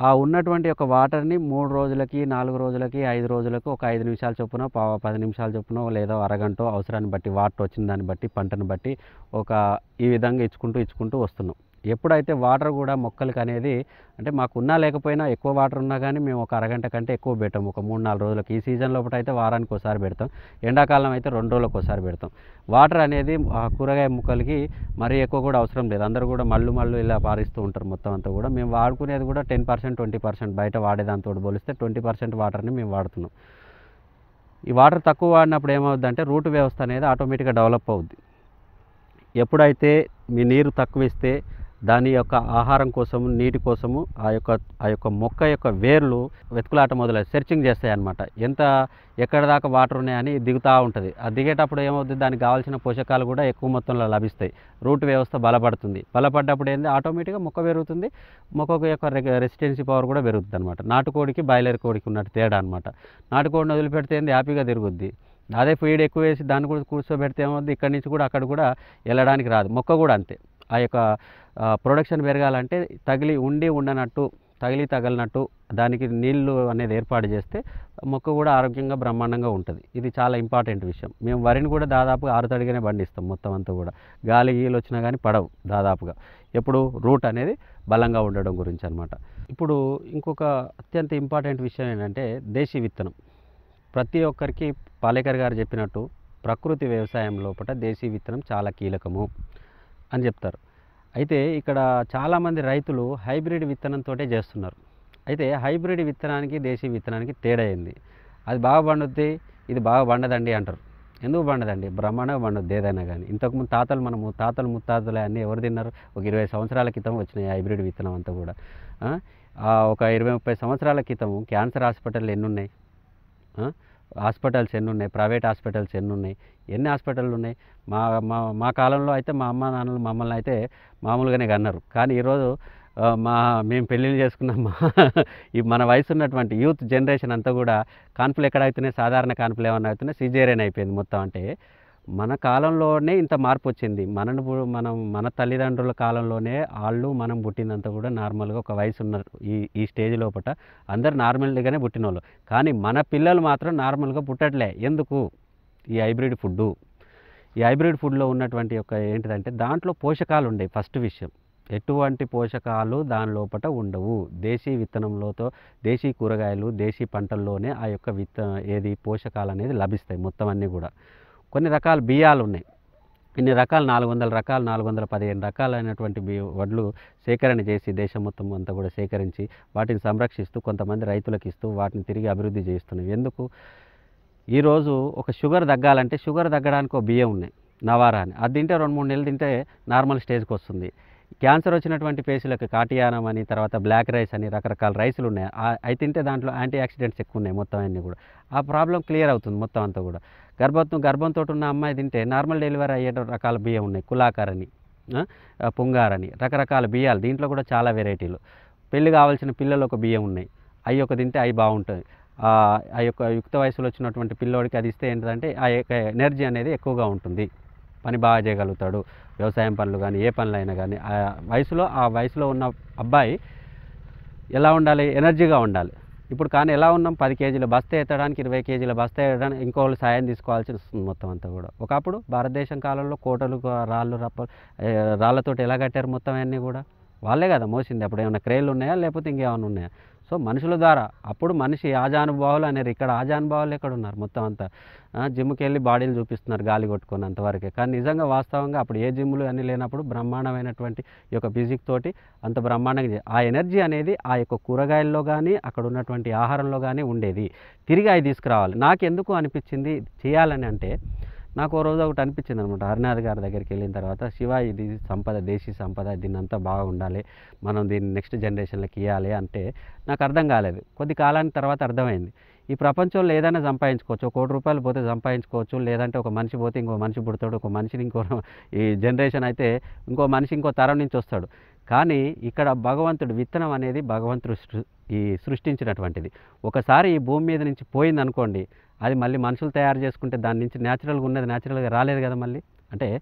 ఆ ఉన్నటువంటి ఒక వాటర్ని మూడు రోజులకి నాలుగు రోజులకి ఐదు రోజులకు ఒక ఐదు నిమిషాల చొప్పున పా పది నిమిషాల చొప్పున లేదా అరగంట అవసరాన్ని బట్టి వాటర్ వచ్చిన దాన్ని బట్టి పంటను బట్టి ఒక ఈ విధంగా ఇచ్చుకుంటూ ఇచ్చుకుంటూ వస్తున్నాం. ఎప్పుడైతే వాటర్ కూడా మొక్కలకి అనేది అంటే మాకు ఉన్నా లేకపోయినా ఎక్కువ వాటర్ ఉన్నా కానీ మేము ఒక అరగంట కంటే ఎక్కువ పెట్టాము ఒక మూడు నాలుగు రోజులకి. ఈ సీజన్ లోపల అయితే వారానికి ఒకసారి పెడతాం. ఎండాకాలం అయితే రెండు రోజులకు ఒకసారి పెడతాం. వాటర్ అనేది కూరగాయ మొక్కలకి మరీ ఎక్కువ కూడా అవసరం లేదు. అందరూ కూడా మళ్ళు మళ్ళు ఇలా పారిస్తూ ఉంటారు మొత్తం అంతా కూడా. మేము వాడుకునేది కూడా టెన్ పర్సెంట్ ట్వంటీ పర్సెంట్ బయట వాడేదాంతో పోలిస్తే ట్వంటీ పర్సెంట్ వాటర్ని మేము వాడుతున్నాం. ఈ వాటర్ తక్కువ వాడినప్పుడు ఏమవుద్దంటే రూట్ వ్యవస్థ అనేది ఆటోమేటిక్గా డెవలప్ అవుద్ది. ఎప్పుడైతే మీ నీరు తక్కువ ఇస్తే దాని యొక్క ఆహారం కోసము నీటి కోసము ఆ యొక్క ఆ యొక్క మొక్క యొక్క వేర్లు వెతుకులాట మొదలై సెర్చింగ్ చేస్తాయి అన్నమాట ఎంత ఎక్కడ దాకా వాటర్ ఉన్నాయని దిగుతూ ఉంటుంది. ఆ దిగేటప్పుడు ఏమవుతుంది దానికి కావాల్సిన పోషకాలు కూడా ఎక్కువ మొత్తంలో లభిస్తాయి. రూట్ వ్యవస్థ బలపడుతుంది. బలపడ్డప్పుడు ఏంది? ఆటోమేటిక్గా మొక్క పెరుగుతుంది. మొక్కకు యొక్క రెసిస్టెన్సీ పవర్ కూడా పెరుగుతుంది అనమాట నాటుకోడికి బాయిలర్ కోడికి ఉన్నట్టు తేడా అనమాట నాటుకోడిని వదిలిపెడితే ఏంది? హ్యాపీగా తిరుగుద్ది. అదే ఫీడ్ ఎక్కువ వేసి దాన్ని కూడా కూర్చోబెడితే ఏమవుతుంది ఇక్కడి నుంచి కూడా అక్కడ కూడా వెళ్ళడానికి రాదు. మొక్క కూడా అంతే. ఆ యొక్క ప్రొడక్షన్ పెరగాలంటే తగిలి ఉండి ఉండనట్టు తగిలి తగలనట్టు దానికి నీళ్ళు అనేది ఏర్పాటు చేస్తే మొక్క కూడా ఆరోగ్యంగా బ్రహ్మాండంగా ఉంటుంది. ఇది చాలా ఇంపార్టెంట్ విషయం. మేము వరిని కూడా దాదాపుగా ఆరు తడిగానే పండిస్తాం మొత్తం అంతా కూడా. గాలి గీలు వచ్చినా కానీ పడవు దాదాపుగా. ఎప్పుడు రూట్ అనేది బలంగా ఉండడం గురించి అనమాట ఇప్పుడు ఇంకొక అత్యంత ఇంపార్టెంట్ విషయం ఏంటంటే దేశీ విత్తనం. ప్రతి ఒక్కరికి పాలేకర్ గారు చెప్పినట్టు ప్రకృతి వ్యవసాయం లోపల దేశీ విత్తనం చాలా కీలకము. అని చెప్తారు. అయితే ఇక్కడ చాలామంది రైతులు హైబ్రిడ్ విత్తనంతో చేస్తున్నారు. అయితే హైబ్రిడ్ విత్తనానికి దేశీ విత్తనానికి తేడా అయింది అది బాగా పండుద్ది ఇది బాగా పండదండి అంటారు. ఎందుకు పండదండి? బ్రహ్మాండంగా పండుద్ది ఏదైనా కానీ. ఇంతకుముందు తాతలు మనము తాతలు ముత్తాతలు అన్నీ ఎవరు తిన్నారు? ఒక ఇరవై సంవత్సరాల క్రితం వచ్చినాయి హైబ్రిడ్ విత్తనం అంతా కూడా. ఒక ఇరవై ముప్పై సంవత్సరాల క్రితం క్యాన్సర్ హాస్పిటల్ ఎన్ని ఉన్నాయి హాస్పిటల్స్ ఎన్ని ఉన్నాయి ప్రైవేట్ హాస్పిటల్స్ ఎన్ని ఉన్నాయి ఎన్ని హాస్పిటల్ ఉన్నాయి? మా మా మా కాలంలో అయితే మా అమ్మ నాన్నలు మమ్మల్ని అయితే మామూలుగానే కన్నారు. కానీ ఈరోజు మా మేము పెళ్ళిళ్ళు చేసుకున్నాం మా ఈ మన వయసు ఉన్నటువంటి యూత్ జనరేషన్ అంతా కూడా కాన్పులు ఎక్కడ అవుతున్నాయి సాధారణ కాన్పులు ఏమన్నా అవుతున్నాయి సిజేరియన్ అయిపోయింది మొత్తం అంటే. మన కాలంలోనే ఇంత మార్పు వచ్చింది మనను మనం మన తల్లిదండ్రుల కాలంలోనే వాళ్ళు మనం పుట్టినంత కూడా నార్మల్గా ఒక వయసు ఉన్నారు ఈ ఈ స్టేజ్ లోపల అందరు నార్మల్గానే పుట్టినోళ్ళు. కానీ మన పిల్లలు మాత్రం నార్మల్గా పుట్టట్లే. ఎందుకు? ఈ హైబ్రిడ్ ఫుడ్డు. ఈ హైబ్రిడ్ ఫుడ్లో ఉన్నటువంటి యొక్క ఏంటిదంటే దాంట్లో పోషకాలు ఉండేవి ఫస్ట్ విషయం. ఎటువంటి పోషకాలు దాని లోపల ఉండవు. దేశీ విత్తనంలోతో దేశీ కూరగాయలు దేశీ పంటల్లోనే ఆ యొక్క విత్త ఏది పోషకాలు అనేది లభిస్తాయి మొత్తం అన్నీ కూడా. కొన్ని రకాల బియ్యాలు ఉన్నాయి. ఇన్ని రకాలు నాలుగు వందల రకాలు నాలుగు వందల పదిహేను రకాలైనటువంటి బి వడ్లు సేకరణ చేసి దేశం మొత్తం అంతా కూడా సేకరించి వాటిని సంరక్షిస్తూ కొంతమంది రైతులకు ఇస్తూ వాటిని తిరిగి అభివృద్ధి చేస్తున్నాయి. ఎందుకు? ఈరోజు ఒక షుగర్ తగ్గాలంటే షుగర్ తగ్గడానికి ఒక బియ్యం ఉన్నాయి. నవారా అని. అది తింటే రెండు మూడు నెలలు తింటే నార్మల్ స్టేజ్కి వస్తుంది. క్యాన్సర్ వచ్చినటువంటి పేషులకు కాటియానం అని తర్వాత బ్లాక్ రైస్ అని రకరకాల రైసులు ఉన్నాయి. ఆ- అవి తింటే దాంట్లో యాంటీ ఆక్సిడెంట్స్ ఎక్కువ ఉన్నాయి మొత్తం అన్నీ కూడా. ఆ ప్రాబ్లం క్లియర్ అవుతుంది మొత్తం అంతా కూడా. గర్భంతో గర్భంతో ఉన్న అమ్మాయి తింటే నార్మల్ డెలివరీ అయ్యే రకాల బియ్యం ఉన్నాయి. కులాకారని ఆ, పుంగారని రకరకాల బియ్యాలు. దీంట్లో కూడా చాలా వెరైటీలు. పెళ్ళి కావాల్సిన పిల్లలు ఒక బియ్యం ఉన్నాయి. అవి ఒక తింటే అవి బాగుంటుంది ఆ యొక్క యుక్త వయసులో వచ్చినటువంటి పిల్లోడికి అది ఇస్తే ఏంటంటే ఆ యొక్క ఎనర్జీ అనేది ఎక్కువగా ఉంటుంది. పని బాగా చేయగలుగుతాడు. వ్యవసాయం పనులు కానీ ఏ పనులు అయినా కానీ ఆ వయసులో ఆ వయసులో ఉన్న అబ్బాయి ఎలా ఉండాలి? ఎనర్జీగా ఉండాలి. ఇప్పుడు కానీ ఎలా ఉన్నాం? పది కేజీల బస్తా ఎత్తడానికి ఇరవై కేజీల బస్తా ఎత్తడానికి ఇంకోళ్ళు సాయం తీసుకోవాల్సి వస్తుంది మొత్తం అంతా కూడా. ఒకప్పుడు భారతదేశం కాలంలో కోటలు రాళ్ళు రప్ప రాళ్ళతోటి ఎలా కట్టారు మొత్తం అన్నీ కూడా? వాళ్ళే కదా మోసింది. అప్పుడు ఏమైనా క్రేళ్ళు ఉన్నాయా? లేకపోతే ఇంకేమైనా ఉన్నాయా? సో మనుషుల ద్వారా అప్పుడు మనిషి ఆజానుభావులు అనేది ఇక్కడ ఆజానుభావులు ఎక్కడ ఉన్నారు మొత్తం అంతా జిమ్కి వెళ్ళి బాడీలు చూపిస్తున్నారు గాలి కొట్టుకొని అంతవరకే కానీ నిజంగా వాస్తవంగా అప్పుడు ఏ జిమ్లు అన్నీ లేనప్పుడు బ్రహ్మాండమైనటువంటి ఈ యొక్క ఫిజిక్ తోటి అంత బ్రహ్మాండంగా చే- ఆ ఎనర్జీ అనేది ఆ యొక్క కూరగాయల్లో కానీ అక్కడ ఉన్నటువంటి ఆహారంలో కానీ ఉండేది. తిరిగి అవి తీసుకురావాలి. నాకు ఎందుకు అనిపించింది? చేయాలని అంటే నాకు ఓ రోజు ఒకటి అనిపించింది అనమాట హరినాథ్ గారి దగ్గరికి వెళ్ళిన తర్వాత శివ ఇది సంపద దేశీ సంపద దీన్ని అంతా బాగా ఉండాలి మనం దీన్ని నెక్స్ట్ జనరేషన్లకు ఇవ్వాలి అంటే నాకు అర్థం కాలేదు. కొద్ది కాలానికి తర్వాత అర్థమైంది. ఈ ప్రపంచంలో ఏదైనా సంపాదించుకోవచ్చు ఒక కోటి రూపాయలు పోతే సంపాదించుకోవచ్చు లేదంటే ఒక మనిషి పోతే ఇంకో మనిషి పుడతాడు ఒక మనిషిని ఇంకో ఈ జనరేషన్ అయితే ఇంకో మనిషి ఇంకో తరం నుంచి వస్తాడు. కానీ ఇక్కడ భగవంతుడు విత్తనం అనేది భగవంతుడు ఈ సృష్టించినటువంటిది. ఒకసారి ఈ భూమి మీద నుంచి పోయింది అనుకోండి అది మళ్ళీ మనుషులు తయారు చేసుకుంటే దాని నుంచి న్యాచురల్గా ఉన్నది న్యాచురల్గా రాలేదు కదా మళ్ళీ? అంటే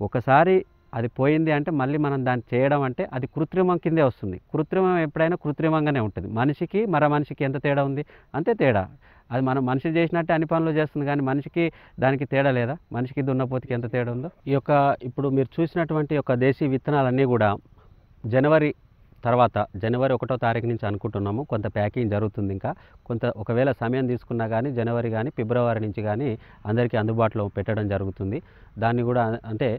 ఒకసారి అది పోయింది అంటే మళ్ళీ మనం దాన్ని చేయడం అంటే అది కృత్రిమం కిందే వస్తుంది. కృత్రిమం ఎప్పుడైనా కృత్రిమంగానే ఉంటుంది. మనిషికి మరో మనిషికి ఎంత తేడా ఉంది? అంతే తేడా. అది మనం మనిషి చేసినట్టే అన్ని పనులు చేస్తుంది కానీ మనిషికి దానికి తేడా లేదా? మనిషికి దున్నపోతికి ఎంత తేడా ఉందో? ఈ యొక్క ఇప్పుడు మీరు చూసినటువంటి యొక్క దేశీ విత్తనాలన్నీ కూడా జనవరి తర్వాత జనవరి ఒకటో తారీఖు నుంచి అనుకుంటున్నాము. కొంత ప్యాకింగ్ జరుగుతుంది ఇంకా. కొంత ఒకవేళ సమయం తీసుకున్నా కానీ జనవరి కానీ ఫిబ్రవరి నుంచి కానీ అందరికీ అందుబాటులో పెట్టడం జరుగుతుంది. దాన్ని కూడా అంటే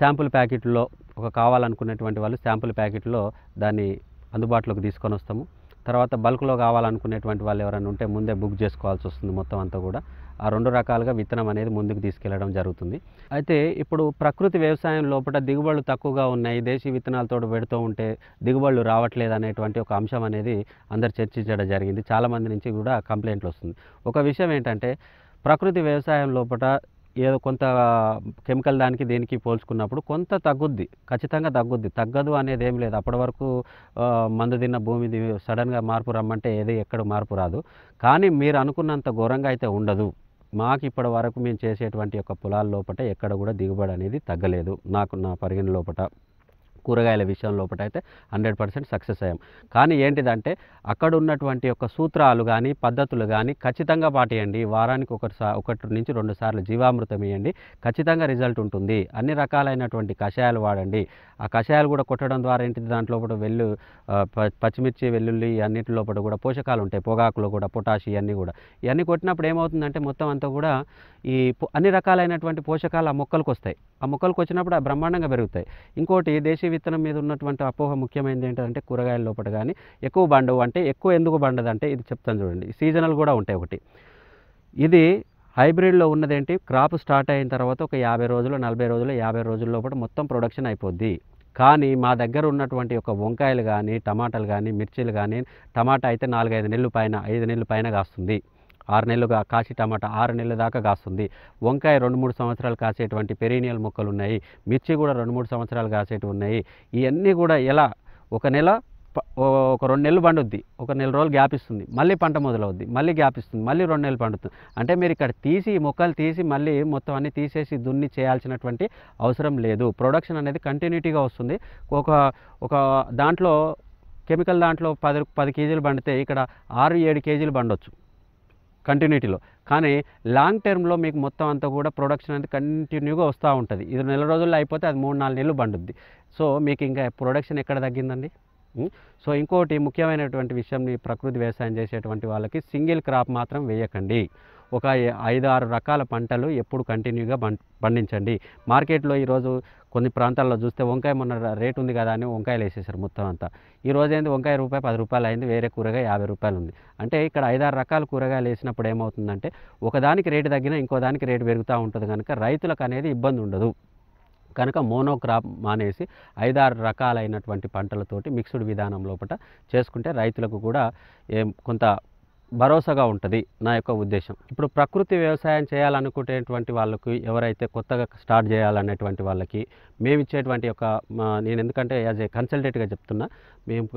శాంపుల్ ప్యాకెట్లో ఒక కావాలనుకున్నటువంటి వాళ్ళు శాంపుల్ ప్యాకెట్లో దాన్ని అందుబాటులోకి తీసుకొని వస్తాము. తర్వాత బల్క్లో కావాలనుకునేటువంటి వాళ్ళు ఎవరైనా ఉంటే ముందే బుక్ చేసుకోవాల్సి వస్తుంది మొత్తం అంతా కూడా. ఆ రెండు రకాలుగా విత్తనం అనేది ముందుకు తీసుకెళ్ళడం జరుగుతుంది. అయితే ఇప్పుడు ప్రకృతి వ్యవసాయం లోపల దిగుబడులు తక్కువగా ఉన్నాయి దేశీ విత్తనాలతో పెడుతూ ఉంటే దిగుబడులు రావట్లేదు అనేటువంటి ఒక అంశం అనేది అందరు చర్చించడం జరిగింది. చాలామంది నుంచి కూడా కంప్లైంట్లు వస్తుంది. ఒక విషయం ఏంటంటే ప్రకృతి వ్యవసాయం లోపల ఏదో కొంత కెమికల్ దానికి దేనికి పోల్చుకున్నప్పుడు కొంత తగ్గుద్ది ఖచ్చితంగా తగ్గుద్ది. తగ్గదు అనేది ఏం లేదు. అప్పటి వరకు మందు తిన్న భూమి సడన్గా మార్పు రమ్మంటే ఏది ఎక్కడ మార్పు రాదు. కానీ మీరు అనుకున్నంత ఘోరంగా అయితే ఉండదు. మాకు ఇప్పటి వరకు మేము చేసేటువంటి యొక్క పొలాల లోపట ఎక్కడ కూడా దిగుబడి అనేది తగ్గలేదు. నాకు నా పరిగణ లోపట కూరగాయల విషయం లోపల అయితే హండ్రెడ్ పర్సెంట్ సక్సెస్ అయ్యాం. కానీ ఏంటిదంటే అక్కడ ఉన్నటువంటి యొక్క సూత్రాలు కానీ పద్ధతులు కానీ ఖచ్చితంగా పాటియండి. వారానికి ఒకటి సా ఒకటి నుంచి రెండు సార్లు జీవామృతం ఇవ్వండి ఖచ్చితంగా రిజల్ట్ ఉంటుంది. అన్ని రకాలైనటువంటి కషాయాలు వాడండి. ఆ కషాయాలు కూడా కొట్టడం ద్వారా ఏంటిది? దాంట్లో కూడా వెల్లు పచ్చిమిర్చి వెల్లుల్లి అన్నిటి లోపల కూడా పోషకాలు ఉంటాయి. పొగాకులో కూడా పొటాషి ఇవన్నీ కూడా. ఇవన్నీ కొట్టినప్పుడు ఏమవుతుందంటే మొత్తం అంతా కూడా ఈ అన్ని రకాలైనటువంటి పోషకాలు ఆ మొక్కలకు వస్తాయి. ఆ మొక్కలకు వచ్చినప్పుడు ఆ బ్రహ్మాండంగా పెరుగుతాయి. ఇంకోటి దేశీ విత్తనం మీద ఉన్నటువంటి అపోహ ముఖ్యమైనది ఏంటంటే కూరగాయల లోపల కానీ ఎక్కువ బండవు అంటే ఎక్కువ ఎందుకు బండదు అంటే ఇది చెప్తాను చూడండి. సీజనల్ కూడా ఉంటాయి ఒకటి. ఇది హైబ్రిడ్లో ఉన్నదేంటి? క్రాప్ స్టార్ట్ అయిన తర్వాత ఒక యాభై రోజులు నలభై రోజులు యాభై రోజుల లోపల మొత్తం ప్రొడక్షన్ అయిపోద్ది. కానీ మా దగ్గర ఉన్నటువంటి ఒక వంకాయలు కానీ టమాటాలు కానీ మిర్చీలు కానీ టమాటా అయితే నాలుగైదు నెలలు పైన ఐదు నెలలు పైన కాస్తుంది. ఆరు నెలలుగా కాసి టమాటా ఆరు నెలల దాకా కాస్తుంది. వంకాయ రెండు మూడు సంవత్సరాలు కాసేటువంటి పెరీనియల్ మొక్కలు ఉన్నాయి మిర్చి కూడా రెండు మూడు సంవత్సరాలు కాసేటివి ఉన్నాయి. ఇవన్నీ కూడా ఎలా? ఒక నెల ఒక రెండు నెలలు పండుద్ది. ఒక నెల రోజులు గ్యాప్ ఇస్తుంది. మళ్ళీ పంట మొదలవుద్ది. మళ్ళీ గ్యాప్ ఇస్తుంది. మళ్ళీ రెండు నెలలు పండుతుంది. అంటే మీరు ఇక్కడ తీసి మొక్కలు తీసి మళ్ళీ మొత్తం అన్ని తీసేసి దున్ని చేయాల్సినటువంటి అవసరం లేదు. ప్రొడక్షన్ అనేది కంటిన్యూటీగా వస్తుంది. ఒక ఒక దాంట్లో కెమికల్ దాంట్లో పది పది కేజీలు పండితే ఇక్కడ ఆరు ఏడు కేజీలు పండొచ్చు. కంటిన్యూటీలో కానీ లాంగ్ టర్మ్లో మీకు మొత్తం అంతా కూడా ప్రొడక్షన్ అనేది కంటిన్యూగా వస్తూ ఉంటుంది. ఇది నెల రోజుల్లో అయిపోతే అది మూడు నాలుగు నెలలు పండుద్ది. సో మీకు ఇంకా ప్రొడక్షన్ ఎక్కడ తగ్గిందండి? సో ఇంకోటి ముఖ్యమైనటువంటి విషయం ప్రకృతి వ్యవసాయం చేసేటువంటి వాళ్ళకి సింగిల్ క్రాప్ మాత్రం వేయకండి. ఒక ఐదు ఆరు రకాల పంటలు ఎప్పుడు కంటిన్యూగా పం పండించండి. మార్కెట్లో ఈరోజు కొన్ని ప్రాంతాల్లో చూస్తే వంకాయ మొన్న రేట్ ఉంది కదా అని వంకాయలు వేసేసారు మొత్తం అంతా. ఈ రోజు ఏంది? వంకాయ రూపాయి పది రూపాయలు అయింది వేరే కూరగాయ యాభై రూపాయలు ఉంది. అంటే ఇక్కడ ఐదారు రకాల కూరగాయలు వేసినప్పుడు ఏమవుతుందంటే ఒకదానికి రేటు తగ్గినా ఇంకో దానికి రేటు పెరుగుతూ ఉంటుంది కనుక రైతులకు అనేది ఇబ్బంది ఉండదు. కనుక మోనోక్రాప్ మానేసి ఐదారు రకాలైనటువంటి పంటలతోటి మిక్స్డ్ విధానం లోపల చేసుకుంటే రైతులకు కూడా ఏం కొంత భరోసాగా ఉంటుంది నా యొక్క ఉద్దేశం. ఇప్పుడు ప్రకృతి వ్యవసాయం చేయాలనుకునేటువంటి వాళ్ళకి ఎవరైతే కొత్తగా స్టార్ట్ చేయాలనేటువంటి వాళ్ళకి మేము ఇచ్చేటువంటి ఒక నేను ఎందుకంటే యాజ్ ఏ కన్సల్టెంట్గా చెప్తున్నా మేము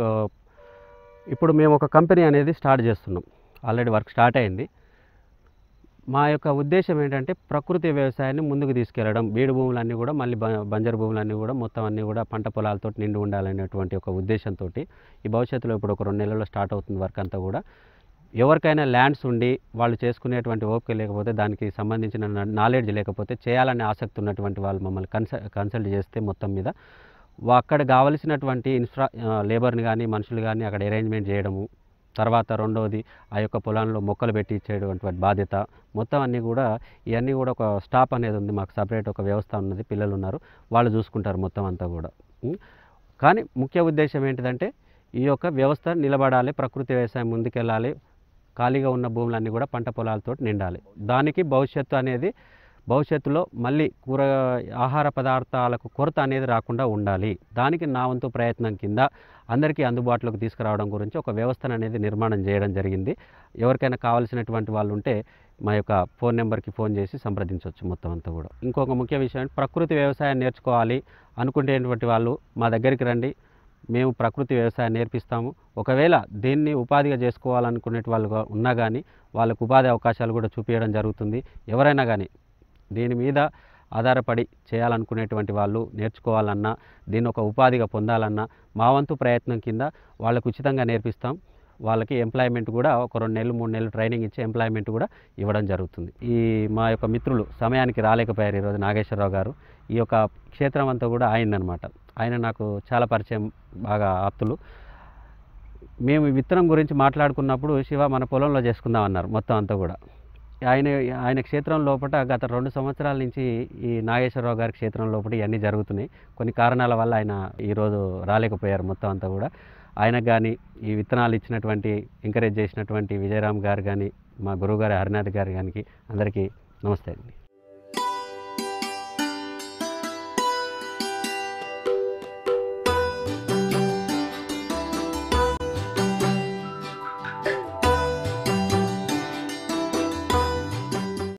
ఇప్పుడు మేము ఒక కంపెనీ అనేది స్టార్ట్ చేస్తున్నాం. ఆల్రెడీ వర్క్ స్టార్ట్ అయింది. మా యొక్క ఉద్దేశం ఏంటంటే ప్రకృతి వ్యవసాయాన్ని ముందుకు తీసుకెళ్ళడం బీడు భూములన్నీ కూడా మళ్ళీ బ- బంజరు భూములన్నీ కూడా మొత్తం అన్నీ కూడా పంట పొలాలతో నిండి ఉండాలనేటువంటి ఒక ఉద్దేశంతో ఈ భవిష్యత్తులో ఇప్పుడు ఒక రెండు నెలల్లో స్టార్ట్ అవుతుంది వర్క్ అంతా కూడా. ఎవరికైనా ల్యాండ్స్ ఉండి వాళ్ళు చేసుకునేటువంటి ఓపిక లేకపోతే దానికి సంబంధించిన నాలెడ్జ్ లేకపోతే చేయాలనే ఆసక్తి ఉన్నటువంటి వాళ్ళు మమ్మల్ని కన్సల్ కన్సల్ట్ చేస్తే మొత్తం మీద. వా- అక్కడ కావలసినటువంటి ఇన్ఫ్రా లేబర్ని కానీ మనుషులు కానీ అక్కడ అరేంజ్మెంట్ చేయడము. తర్వాత రెండవది ఆ యొక్క పొలంలో మొక్కలు పెట్టి ఇచ్చేటువంటి బాధ్యత. మొత్తం అన్నీ కూడా ఇవన్నీ కూడా ఒక స్టాప్ అనేది ఉంది. మాకు సపరేట్ ఒక వ్యవస్థ ఉన్నది. పిల్లలు ఉన్నారు. వాళ్ళు చూసుకుంటారు మొత్తం అంతా కూడా. కానీ ముఖ్య ఉద్దేశం ఏంటిదంటే ఈ యొక్క వ్యవస్థ నిలబడాలి. ప్రకృతి వ్యవసాయం ముందుకెళ్ళాలి. ఖాళీగా ఉన్న భూములన్నీ కూడా పంట పొలాలతో నిండాలి. దానికి భవిష్యత్తు అనేది భవిష్యత్తులో మళ్ళీ కూర ఆహార పదార్థాలకు కొరత అనేది రాకుండా ఉండాలి. దానికి నా వంతు ప్రయత్నం కింద అందరికీ అందుబాటులోకి తీసుకురావడం గురించి ఒక వ్యవస్థను అనేది నిర్మాణం చేయడం జరిగింది. ఎవరికైనా కావాల్సినటువంటి వాళ్ళు ఉంటే మా యొక్క ఫోన్ నెంబర్కి ఫోన్ చేసి సంప్రదించవచ్చు మొత్తం అంతా కూడా. ఇంకొక ముఖ్య విషయం ప్రకృతి వ్యవసాయం నేర్చుకోవాలి అనుకునేటువంటి వాళ్ళు మా దగ్గరికి రండి. మేము ప్రకృతి వ్యవసాయం నేర్పిస్తాము. ఒకవేళ దీన్ని ఉపాధిగా చేసుకోవాలనుకునే వాళ్ళు ఉన్నా కానీ వాళ్ళకు ఉపాధి అవకాశాలు కూడా చూపించడం జరుగుతుంది. ఎవరైనా కానీ దీని మీద ఆధారపడి చేయాలనుకునేటువంటి వాళ్ళు నేర్చుకోవాలన్నా దీన్ని ఒక ఉపాధిగా పొందాలన్నా మా వంతు ప్రయత్నం కింద వాళ్ళకు ఉచితంగా నేర్పిస్తాం. వాళ్ళకి ఎంప్లాయ్మెంట్ కూడా ఒక రెండు నెలలు మూడు నెలలు ట్రైనింగ్ ఇచ్చి ఎంప్లాయ్మెంట్ కూడా ఇవ్వడం జరుగుతుంది. ఈ మా యొక్క మిత్రులు సమయానికి రాలేకపోయారు ఈరోజు నాగేశ్వరరావు గారు. ఈ యొక్క క్షేత్రం అంతా కూడా ఆయనదనమాట ఆయన నాకు చాలా పరిచయం బాగా ఆప్తులు. మేము విత్తనం గురించి మాట్లాడుకున్నప్పుడు శివ మన పొలంలో చేసుకుందాం అన్నారు మొత్తం అంతా కూడా. ఆయన ఆయన క్షేత్రం లోపల గత రెండు సంవత్సరాల నుంచి ఈ నాగేశ్వరరావు గారి క్షేత్రం లోపల ఇవన్నీ జరుగుతున్నాయి. కొన్ని కారణాల వల్ల ఆయన ఈరోజు రాలేకపోయారు మొత్తం అంతా కూడా. ఆయనకు కానీ ఈ విత్తనాలు ఇచ్చినటువంటి ఎంకరేజ్ చేసినటువంటి విజయరామ్ గారు కానీ మా గురువుగారి హరినాథ్ గారు కానీ అందరికీ నమస్తే అండి.